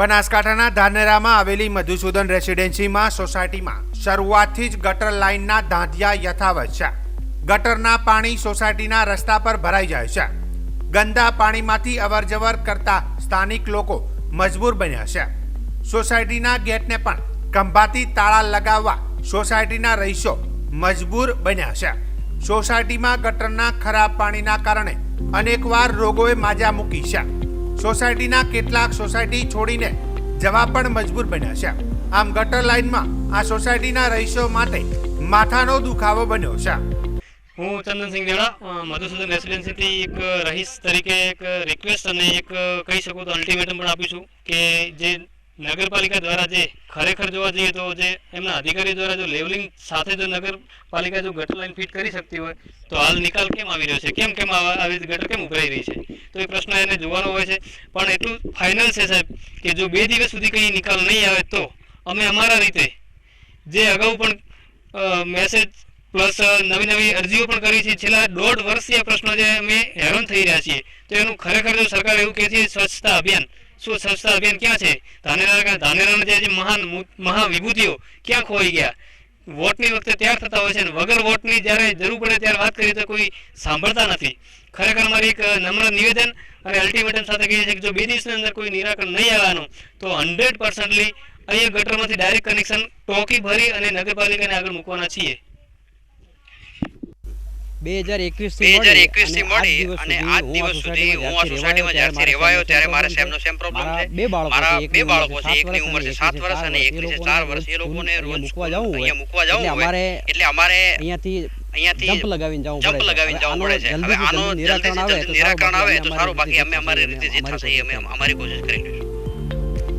બનાસકાંઠાના ધાનેરામાં આવેલી મધુસૂદન રેસિડેન્સીમાં સોસાયટીમાં શરૂઆતથી જ ગટર લાઇનના ધાંધિયા યથાવત છે. ગટરના પાણી સોસાયટીના રસ્તા પર ભરાઈ જાય છે. ગંદા પાણીમાંથી અવરજવર કરતા સ્થાનિક લોકો મજબૂર બન્યા છે. સોસાયટીના ગેટને પણ ખંભાથી તાળા લગાવવા સોસાયટીના રહીશો મજબૂર બન્યા છે. સોસાયટીમાં ગટરના ખરાબ પાણીના કારણે અનેકવાર રોગોએ માજા મૂકી છે. સોસાયટીના કેટલાક સોસાયટી છોડીને જવા પણ મજબૂર બન્યા છે. આમ ગટર લાઇનમાં આ સોસાયટીના રહીશો માટે માથાનો દુખાવો બન્યો છે. હું ચંદનસિંહ અ, મધુસૂદન રેસિડેન્સીથી એક રહીશ તરીકે એક રિક્વેસ્ટ અને એક કહી શકું તો અલ્ટિમેટમ પણ આપીશું કે જે નગરપાલિકા દ્વારા જે ખરેખર જોવા જઈએ તો જે એમના અધિકારી દ્વારા જો લેવલિંગ સાથે જો નગરપાલિકા જો ગટર લાઈન ફિટ કરી શકતી હોય, તો હાલ નિકાલ કેમ આવી રહ્યો છે? કેમ કેમ આવી ગટર કેમ ઉભરાઈ રહી છે? તો એ પ્રશ્ન એને જોવાનો હોય છે. પણ એટલું ફાઇનલ છે સાહેબ કે જો બે દિવસ સુધી કંઈ નિકાલ નહીં આવે તો અમે અમારા રીતે જે અગાઉ પણ મેસેજ પ્લસ નવી નવી અરજીઓ પણ કરી છે. છેલ્લા દોઢ વર્ષથી આ પ્રશ્નો જે અમે હેરાન થઈ રહ્યા છીએ. તો એનું ખરેખર જો સરકાર એવું કહે છે સ્વચ્છતા અભિયાન શું સ્વચ્છતા અભિયાન ક્યાં છે? ધાનેરા ધાનેરાના જે મહાન મહાવિભૂતિઓ ક્યાં ખોઈ ગયા? વોટની વખતે તૈયાર થતા હોય છે અને વગર વોટની જ્યારે જરૂર પડે ત્યારે વાત કરીએ તો કોઈ સાંભળતા નથી. ખરેખર મારી એક નમ્ર નિવેદન અને અલ્ટિમેટમ સાથે કહીએ છીએ કે જો બે દિવસની અંદર કોઈ નિરાકરણ નહીં આવવાનું તો હંડ્રેડ પર્સન્ટલી અહીંયા ગટરમાંથી ડાયરેક્ટ કનેક્શન ટોકી ભરી અને નગરપાલિકાને આગળ મૂકવાના છીએ. બે હજાર એકવીસ બે હજાર એકવીસથી મળી અને આજ દિવસ સુધી હું આ સોસાયટીમાં જ્યારથી રહેવાયો ત્યારે મારે સાહેબનો સેમ પ્રોબ્લેમ છે. મારા બે બાળકો છે એકની ઉંમર છે સાત વર્ષ અને એકની છે ચાર વર્ષ એ લોકોને રોજ મૂકવા જવું હોય. મૂકવા જવું હોય. અમારે એટલે અમારે અહીંયાથી અહીંયાથી જમ્પ લગાવીને જવું જમ્પ લગાવીને જવું પડે છે. હવે આનો જલ્દીથી જલ્દી નિરાકરણ આવે તો સારું બાકી અમે અમારી રીતે જે થશે એ અમે અમારી કોશિશ કરી લઈશું.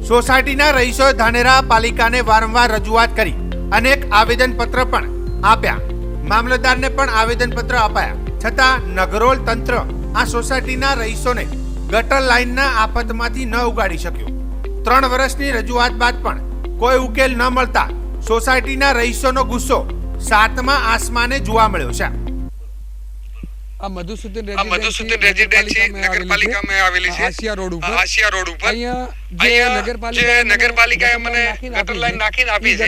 સોસાયટીના રહીશોએ ધાનેરા પાલિકાને વારંવાર રજૂઆત કરી અનેક આવેદનપત્ર પણ આપ્યા મામલતદારને પણ આવેદનપત્ર અપાયા. છતાં નગરોલ તંત્ર આ સોસાયટીના રહીશોને ગટર લાઇનના આફતમાંથી ન ઉગાડી શક્યું. ત્રણ વર્ષની રજૂઆત બાદ પણ કોઈ ઉકેલ ન મળતા સોસાયટીના રહીશોનો ગુસ્સો સાતમા આસમાને જોવા મળ્યો છે. આ મધુસૂદન આ રેઝિડેન્સી નગરપાલિકામાં આવેલી છે. આસિયા રોડ ઉપર. આસિયા રોડ ઉપર. અહીંયા જે નગરપાલિકા નગરપાલિકાએ મને ગટર લાઈન નાખીને આપી છે.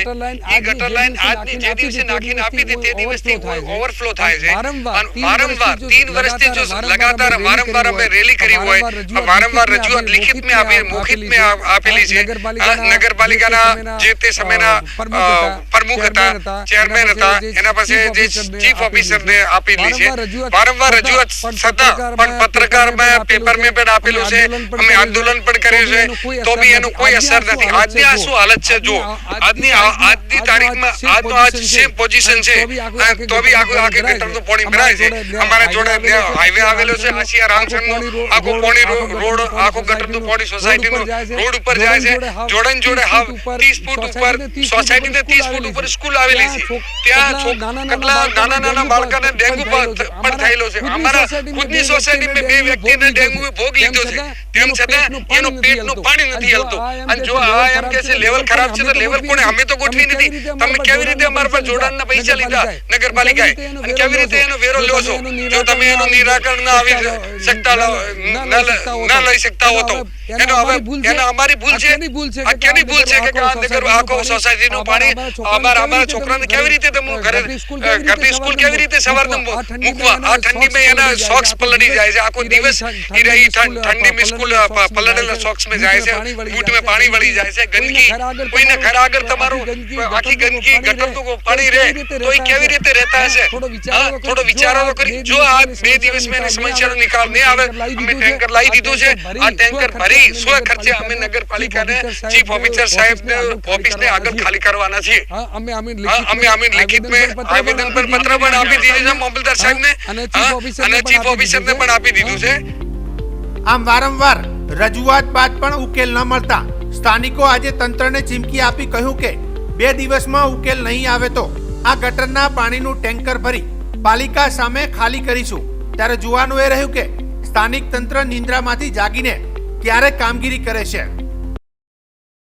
એ ગટર લાઈન આજની જે દિવસે નાખીને આપી હતી તે દિવસથી ઓવરફ્લો થાય છે. વારંવાર તીન વર્ષથી જો લગાતાર વારંવાર અમે રેલી કરી હોય વારંવાર રજૂઆત લિખિત મેં આપી મૌખિત મેં આપેલી છે. નગરપાલિકાના જે તે સમયના પ્રમુખ હતા ચેરમેન હતા એના પાસે જે ચીફ ઓફિસરને આપેલી છે. વારંવાર રજૂઆત છતાં પણ પત્રકાર મેં પેપર મેં પણ આપેલું છે. અમે આંદોલન પણ કર્યું છે તો બી એનું કોઈ અસર નથી. આજની આ શું હાલત છે જો આજની આજની તારીખમાં આજનો આજ સેમ પોઝિશન છે. તો બી આખું આખી ગટરનું પાણી ભરાય છે. અમારા જોડે હાઈવે આવેલો છે. આસિયા રામસરનું આખું પાણી રોડ આખો ગટરનું પાણી સોસાયટીનું રોડ ઉપર જાય છે. જોડે જોડે હાવ 30 ફૂટ ઉપર સોસાયટીને 30 ફૂટ ઉપર સ્કૂલ આવેલી છે. ત્યાં કેટલા નાના નાના બાળકોને ડેન્ગુ પ- પણ થયેલો છે. અમારા ખુદની સોસાયટીમાં બે વ્યક્તિને ડેન્ગુ ભોગ લીધો છે તેમ છતાં એનું પેટનું પાણી નથી હલતું. અને જો આ એમ કે છે લેવલ ખરાબ છે તો લેવલ કોને અમે તો ગોઠવી નથી. તમે કેવી રીતે અમારા પર જોડાણના પૈસા લીધા? નગરપાલિકાએ. અને કેવી રીતે એનો વેરો લો છો? જો તમે એનું નિરાકરણ ના આવી શકતા ન લઈ શકતા હો તો એનો હવે એનો અમારી ભૂલ છે. આ કેની ભૂલ છે. કે આ નગર આખો સોસાયટીનું પાણી અમારા અમારા છોકરાને કેવી રીતે તમે ઘરે ઘરની સ્કૂલ કેવી રીતે સવારને મૂકવા આ ઠંડીમાં એના સોક્સ પલળી જાય છે. આખો દિવસ એ ઠંડીમાં અ, પલળેલા સોક્સ में જાય છે. બૂટમાં પાણી વળી જાય છે. ગંદકી કોઈને ઘર આગળ તમારું આખી ગંદકી ગટરનું પાણી રહે. તો એ કેવી રીતે રહેતા હશે? થોડો વિચારો કરી જો આ બે દિવસમાં એની સમસ્યાનો નિકાલ નહીં આવે. અમે ટેન્કર લાવી દીધું છે. આ ટેન્કર ભરી. સો ખર્ચે અમે નગરપાલિકાને ચીફ ઓફિસર સાહેબને ઓફિસને આગળ ખાલી કરવાના છીએ. અમે અમે લિખિત મેં આવેદન પર પત્ર પણ આપી દીધું છે હા, officer ને અને ચીફ ઓફિસર ને પણ આપી દીધું છે. આમ વારંવાર રજૂઆત બાદ પણ ઉકેલ ન મળતા સ્થાનિકો આજે તંત્રને ચીમકી આપી કહ્યું કે બે દિવસમાં ઉકેલ નહીં આવે તો આ ગટરના પાણીનું ટેન્કર ભરી પાલિકા સામે ખાલી કરીશું. ત્યારે જોવાનું એ રહ્યું કે સ્થાનિક તંત્ર નિંદ્રામાંથી જાગીને ક્યારે કામગીરી કરે છે?